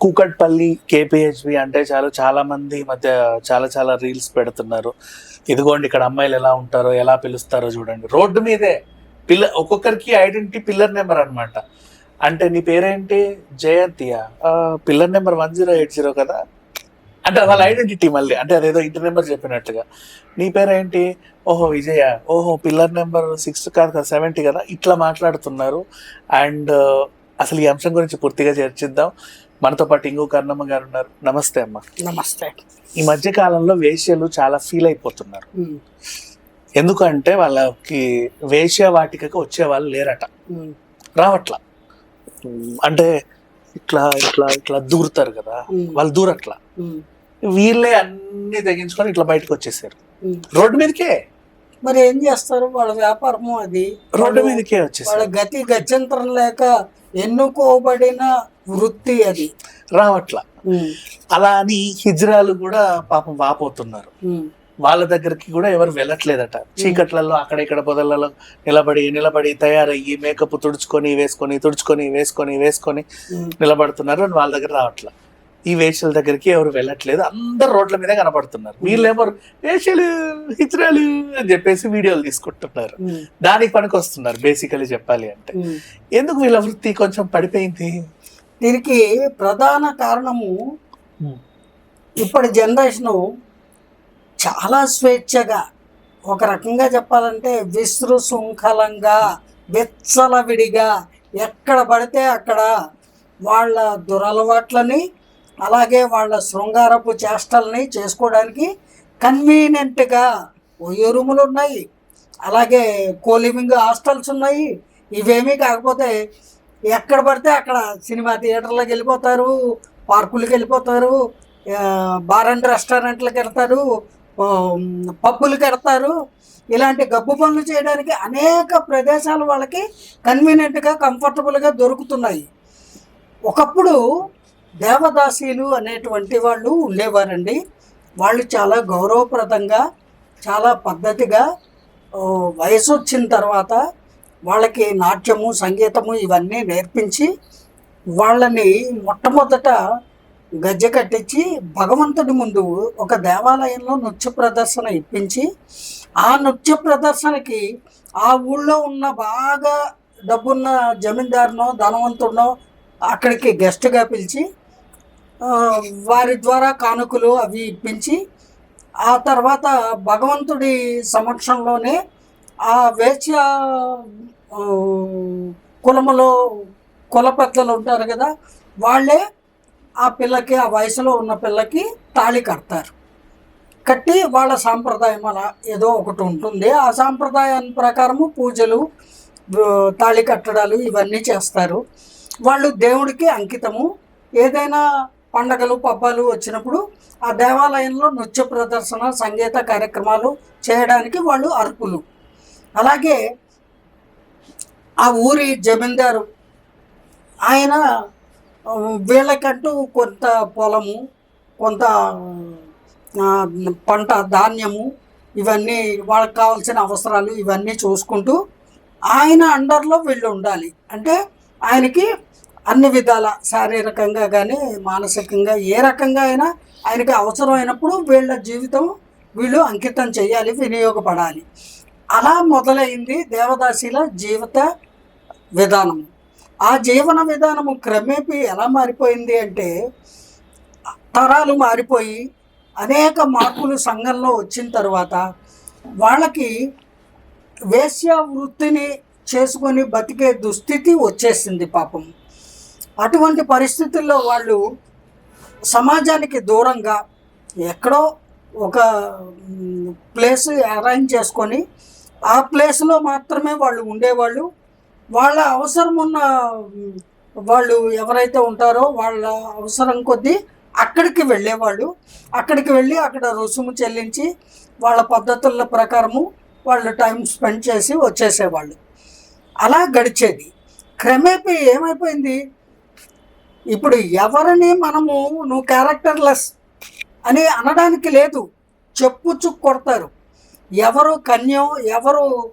Kukatpally KPHB అంటే చాలు చాలా మంది మధ్య చాలా చాలా రీల్స్ పెడుతున్నారు. ఇదిగోండి ఇక్కడ అమ్మాయిలు ఎలా ఉంటారో ఎలా పిలుస్తారో చూడండి. రోడ్డు మీదే పిల్ల ఒక్కొక్కరికి ఐడెంటిటీ పిల్లర్ నెంబర్ అనమాట అంటే నీ పేరేంటి? Jaintia? Pillar number one zero eight zero కదా? అంటే వాళ్ళ ఐడెంటిటీ మళ్ళీ అంటే అదేదో ఇంటి నెంబర్ చెప్పినట్టుగా నీ పేరేంటి? ఓహో విజయ. ఓహో పిల్లర్ నెంబర్ సిక్స్ కాదు కదా సెవెంటీ కదా? ఇట్లా మాట్లాడుతున్నారు. అండ్ అసలు ఈ అంశం గురించి పూర్తిగా చర్చిద్దాం. మనతో పాటు ఇంకో కర్ణమ్మ గారు ఉన్నారు. నమస్తే అమ్మ. నమస్తే. ఈ మధ్య కాలంలో వేశ్యలు చాలా ఫీల్ అయిపోతున్నారు. ఎందుకంటే వాళ్ళకి వేశ్య వాటికకి వచ్చే వాళ్ళు లేరట. రావట్లా. అంటే ఇట్లా ఇట్లా ఇట్లా దూరుతారు కదా. వాళ్ళు దూరట్లా. వీళ్ళే అన్ని తెగించుకొని ఇట్లా బయటకు వచ్చేసారు. రోడ్డు మీదకే? మరి ఏం చేస్తారు? వాళ్ళ వ్యాపారము అది. రోడ్డు మీదకే వాళ్ళ వచ్చేసారు గతి గత్యంతరం లేక ఎన్నుకోబడిన వృత్తి అది. రావట్లా. అలా అని హిజ్రాలు కూడా పాపం వాపోతున్నారు. వాళ్ళ దగ్గరికి కూడా ఎవరు వెళ్ళట్లేదట. చీకట్లలో అక్కడ ఇక్కడ పొదలలో నిలబడి నిలబడి తయారయ్యి మేకప్ తుడుచుకొని వేసుకొని తుడుచుకొని వేసుకొని వేసుకొని నిలబడుతున్నారు అని వాళ్ళ దగ్గర రావట్లా. ఈ వేషల దగ్గరికి ఎవరు వెళ్ళట్లేదు. అందరు రోడ్ల మీదే కనపడుతున్నారు. వీళ్ళేమో వేషలు హిజ్రాలు అని చెప్పేసి వీడియోలు తీసుకుంటున్నారు. దానికి పనికి వస్తున్నారు బేసికలీ చెప్పాలి అంటే. ఎందుకు వీళ్ళ వృత్తి కొంచెం పడిపోయింది? దీనికి ప్రధాన కారణము. ఇప్పటి జనరేషను చాలా స్వేచ్ఛగా ఒక రకంగా చెప్పాలంటే విశృశృంఖలంగా విచ్చలవిడిగా ఎక్కడ పడితే అక్కడ వాళ్ళ దురలవాట్లని అలాగే వాళ్ళ శృంగారపు చేష్టల్ని చేసుకోవడానికి కన్వీనియంట్గా ఓయో రూములు ఉన్నాయి అలాగే కోలివింగ్ హాస్టల్స్ ఉన్నాయి ఇవేమీ కాకపోతే ఎక్కడ పడితే అక్కడ సినిమా థియేటర్లకు వెళ్ళిపోతారు పార్కులకు వెళ్ళిపోతారు బార్ అండ్ రెస్టారెంట్లకు వెళ్తారు ఆ, పబ్బులకు వెళ్తారు. ఇలాంటి గబ్బు పనులు చేయడానికి అనేక ప్రదేశాలు వాళ్ళకి కన్వీనియంట్గా కంఫర్టబుల్గా దొరుకుతున్నాయి. ఒకప్పుడు దేవదాసీలు అనేటువంటి వాళ్ళు ఉండేవారండి. వాళ్ళు చాలా గౌరవప్రదంగా చాలా పద్ధతిగా వయసు వచ్చిన తర్వాత వాళ్ళకి నాట్యము సంగీతము ఇవన్నీ నేర్పించి వాళ్ళని మొట్టమొదట గజ్జె కట్టించి భగవంతుడి ముందు ఒక దేవాలయంలో నృత్య ప్రదర్శన ఇప్పించి ఆ నృత్య ప్రదర్శనకి ఆ ఊళ్ళో ఉన్న బాగా డబ్బున్న జమీందారునో ధనవంతుడినో అక్కడికి గెస్ట్గా పిలిచి వారి ద్వారా కానుకలు అవి ఇప్పించి ఆ తర్వాత భగవంతుడి సమక్షంలోనే ఆ వేశ్య కులములో కుల పెద్దలు ఉంటారు కదా వాళ్ళే ఆ పిల్లకి ఆ వయసులో ఉన్న పిల్లకి తాళి కడతారు. కట్టి వాళ్ళ సాంప్రదాయం అలా ఏదో ఒకటి ఉంటుంది. ఆ సాంప్రదాయం ప్రకారము పూజలు తాళి కట్టడాలు ఇవన్నీ చేస్తారు. వాళ్ళు దేవుడికి అంకితము. ఏదైనా పండగలు పబ్బాలు వచ్చినప్పుడు ఆ దేవాలయంలో నృత్య ప్రదర్శన సంగీత కార్యక్రమాలు చేయడానికి వాళ్ళు అర్పులు అలాగే ఆ ఊరి జమీందారు ఆయన వీళ్ళకంటూ కొంత పొలము కొంత పంట ధాన్యము ఇవన్నీ వాళ్ళకి కావాల్సిన అవసరాలు ఇవన్నీ చూసుకుంటూ ఆయన అండర్లో వీళ్ళు ఉండాలి. అంటే ఆయనకి అన్ని విధాల శారీరకంగా కానీ మానసికంగా ఏ రకంగా అయినా ఆయనకి అవసరమైనప్పుడు వీళ్ళ జీవితం వీళ్ళు అంకితం చేయాలి వినియోగపడాలి. అలా మొదలైంది దేవదాసిల జీవిత విధానం. ఆ జీవన విధానము క్రమేపీ ఎలా మారిపోయింది అంటే తరాలు మారిపోయి అనేక మార్పులు సంఘంలో వచ్చిన తర్వాత వాళ్ళకి వేశ్య వృత్తిని చేసుకొని బతికే దుస్థితి వచ్చేసింది పాపం. అటువంటి పరిస్థితుల్లో వాళ్ళు సమాజానికి దూరంగా ఎక్కడో ఒక ప్లేస్ అరేంజ్ చేసుకొని ఆ ప్లేస్లో మాత్రమే వాళ్ళు ఉండేవాళ్ళు. వాళ్ళ అవసరం ఉన్న వాళ్ళు ఎవరైతే ఉంటారో వాళ్ళ అవసరం కొద్దీ అక్కడికి వెళ్ళేవాళ్ళు. అక్కడికి వెళ్ళి అక్కడ రుసుము చెల్లించి వాళ్ళ పద్ధతుల ప్రకారము వాళ్ళు టైం స్పెండ్ చేసి వచ్చేసేవాళ్ళు. అలా గడిచేది. క్రమేపీ ఏమైపోయింది? ఇప్పుడు ఎవరిని మనము నువ్వు క్యారెక్టర్లెస్ అని అనడానికి లేదు. చెప్పుచ్చు కొడతారు ఎవరు కన్యో ఎవరు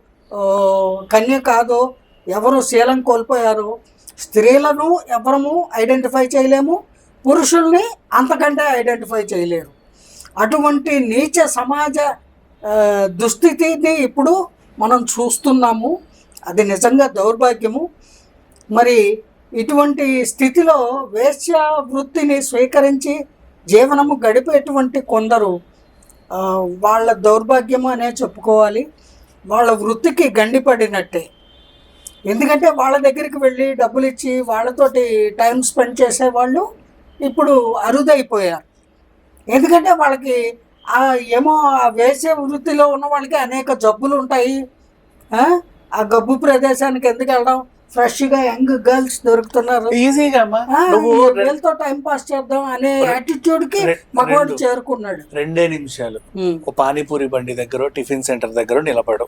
కన్య కాదో ఎవరు శీలం కోల్పోయారో స్త్రీలను ఎవరము ఐడెంటిఫై చేయలేము పురుషుల్ని అంతకంటే ఐడెంటిఫై చేయలేరు. అటువంటి నీచ సమాజ దుస్థితిని ఇప్పుడు మనం చూస్తున్నాము. అది నిజంగా దౌర్భాగ్యము. మరి ఇటువంటి స్థితిలో వేశ్య వృత్తిని స్వీకరించి జీవనము గడిపేటువంటి కొందరు వాళ్ళ దౌర్భాగ్యము అనే చెప్పుకోవాలి. వాళ్ళ వృత్తికి గండిపడినట్టే ఎందుకంటే వాళ్ళ దగ్గరికి వెళ్ళి డబ్బులు ఇచ్చి వాళ్ళతోటి టైం స్పెండ్ చేసేవాళ్ళు ఇప్పుడు అరుదైపోయారు. ఎందుకంటే వాళ్ళకి ఆ ఏమో ఆ వేసే వృత్తిలో ఉన్న వాళ్ళకి అనేక జబ్బులు ఉంటాయి. ఆ? గబ్బు ప్రదేశానికి ఎందుకు వెళ్ళడం? ఫ్రెష్గా యంగ్ గర్ల్స్ దొరుకుతున్నారు. ఈజీగా వీళ్ళతో టైం పాస్ చేద్దాం అనే యాటిట్యూడ్కి మగవాడు. చేరుకున్నాడు. రెండే నిమిషాలు. ఒక పానీపూరి బండి దగ్గర టిఫిన్ సెంటర్ దగ్గర నిలబడు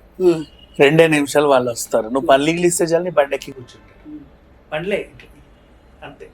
రెండే నిమిషాలు వాళ్ళు వస్తారు. నువ్వు పల్లీలు ఇస్తే చాలు నీ బండి ఎక్కి కూర్చుంటారు బండిలే అంతే.